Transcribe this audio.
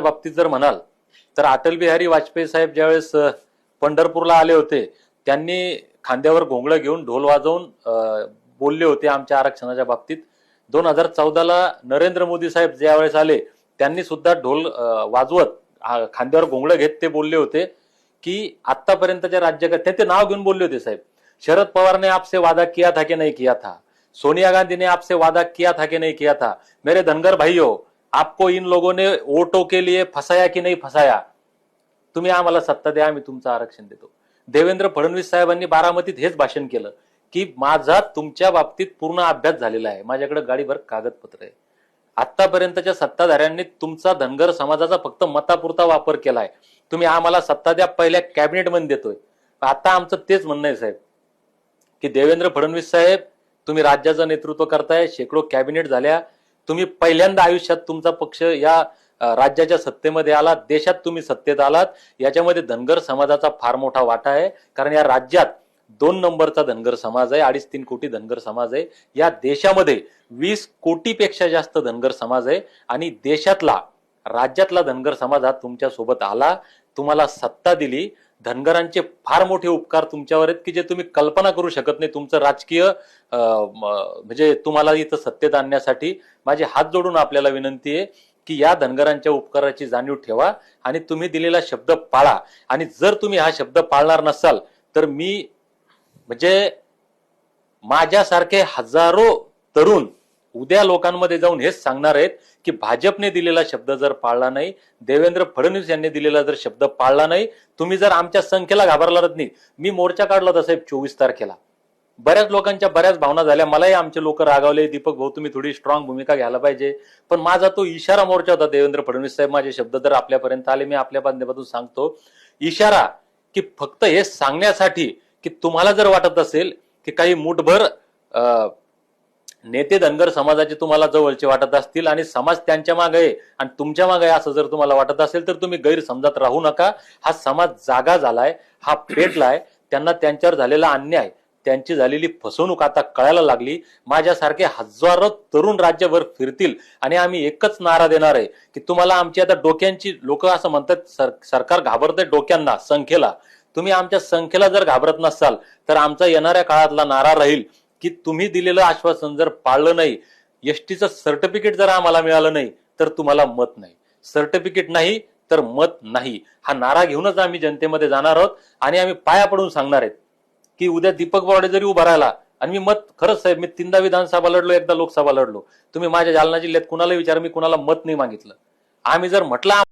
बाबतीत जर म्हणाल तर अटल बिहारी वाजपेयी साहेब ज्यावेळेस पंढरपूरला आले होते त्यांनी खांद्यावर घोंगळं घेऊन ढोल वाजवून बोलले होते आमच्या आरक्षणाच्या बाबतीत. दोन हजार चौदाला नरेंद्र मोदी साहेब ज्यावेळेस आले त्यांनी सुद्धा ढोल वाजवत खांद्यावर घोंगळं घेत ते बोलले होते की आतापर्यंतच्या राज्यकर्ते ते नाव घेऊन बोलले होते साहेब. शरद पवारने आपसे वादा किया था कि नाही किया था? सोनिया गांधीने आपसे वादा किया था कि नाही किया था? मेरे धनगर भाइयों आपको इन लोगों ने वोटों के लिए फसाया की नाही फसाया? तुम्ही आम्हाला सत्ता द्या आम्ही तुमचं आरक्षण देतो. देवेंद्र फडणवीस साहेबांनी बारामतीत हेच भाषण केलं की माझा तुमच्या बाबतीत पूर्ण अभ्यास झालेला आहे. माझ्याकडे गाडीभर कागदपत्र आहे. आतापर्यंतच्या सत्ताधाऱ्यांनी तुमचा धनगर समाजाचा फक्त मतापुरता वापर केलाय. तुम्ही आम्हाला सत्ता द्या पहिल्या कॅबिनेटमध्ये देतोय. आता आमचं तेच म्हणणं आहे साहेब की देवेंद्र फडणवीस साहेब तुम्ही राज्याचं नेतृत्व करताय शेकडो कॅबिनेट झाल्या तुम्ही पहिल्यांदा आयुष्यात तुमचा पक्ष या राज्याच्या सत्तेमध्ये आलात देशात तुम्ही सत्तेत आलात याच्यामध्ये धनगर समाजाचा फार मोठा वाटा आहे. कारण या राज्यात दोन नंबरचा धनगर समाज आहे अडीच तीन कोटी धनगर समाज आहे. या देशामध्ये वीस कोटीपेक्षा जास्त धनगर समाज आहे. आणि देशातला राज्यातला धनगर समाज हा तुमच्यासोबत आला तुम्हाला सत्ता दिली धनगरांचे फार मोठे उपकार तुमच्यावर आहेत की जे तुम्ही कल्पना करू शकत नाही. तुमचं राजकीय म्हणजे तुम्हाला इथं सत्तेत आणण्यासाठी माझे हात जोडून आपल्याला विनंती आहे की या धनगरांच्या उपकाराची जाणीव ठेवा आणि तुम्ही दिलेला शब्द पाळा. आणि जर तुम्ही हा शब्द पाळणार नसाल तर मी म्हणजे माझ्यासारखे हजारो तरुण उद्या लोकांमध्ये जाऊन हेच सांगणार आहेत की भाजपने दिलेला शब्द जर पाळला नाही देवेंद्र फडणवीस यांनी दिलेला जर शब्द पाळला नाही तुम्ही जर आमच्या संख्येला घाबरलात नाही मी मोर्चा काढला होता साहेब चोवीस तारखेला. बऱ्याच लोकांच्या बऱ्याच भावना झाल्या. मलाही आमचे लोक रागावले दीपक भाऊ तुम्ही थोडी स्ट्रॉंग भूमिका घ्यायला पाहिजे. पण माझा तो इशारा मोर्चा होता देवेंद्र फडणवीस साहेब माझे शब्द जर आपल्यापर्यंत आले मी आपल्या माध्यमातून सांगतो. इशारा की फक्त हे सांगण्यासाठी की तुम्हाला जर वाटत असेल की काही मुठभर अं, नेते धनगर समाजाचे तुम्हाला जवळचे वाटत असतील आणि समाज त्यांच्या मागे आहे. आणि तुमच्या मागे आहे असं जर तुम्हाला वाटत असेल तर तुम्ही गैरसमजात राहू नका. हा समाज जागा झालाय हा पेटलाय त्यांना त्यांच्यावर झालेला अन्याय त्यांची झालेली फसवणूक आता कळायला लागली. माझ्यासारखे हजारो तरुण राज्यभर फिरतील आणि आम्ही एकच नारा देणार आहे की तुम्हाला आमची आता डोक्यांची लोक असं म्हणतात सर, सरकार घाबरतंय डोक्यांना संख्येला. तुम्ही आमच्या संख्येला जर घाबरत नसाल तर आमचा येणाऱ्या काळातला नारा राहील. की तुम्ही दिलेलं आश्वासन जर पाळलं नाही एसटीचं सर्टिफिकेट जर आम्हाला मिळालं नाही तर तुम्हाला मत नाही. सर्टिफिकेट नाही तर मत नाही. हा नारा घेऊनच आम्ही जनतेमध्ये जाणार आहोत आणि आम्ही पाया पडून सांगणार आहेत की उद्या दीपक बोर्डे जरी उभा राहिला आणि मी मत खरंच साहेब मी तीनदा विधानसभा लढलो एकदा लोकसभा लढलो. तुम्ही माझ्या जालना जिल्ह्यात कुणाला विचार मी कुणाला मत नाही मागितलं. आम्ही जर म्हटलं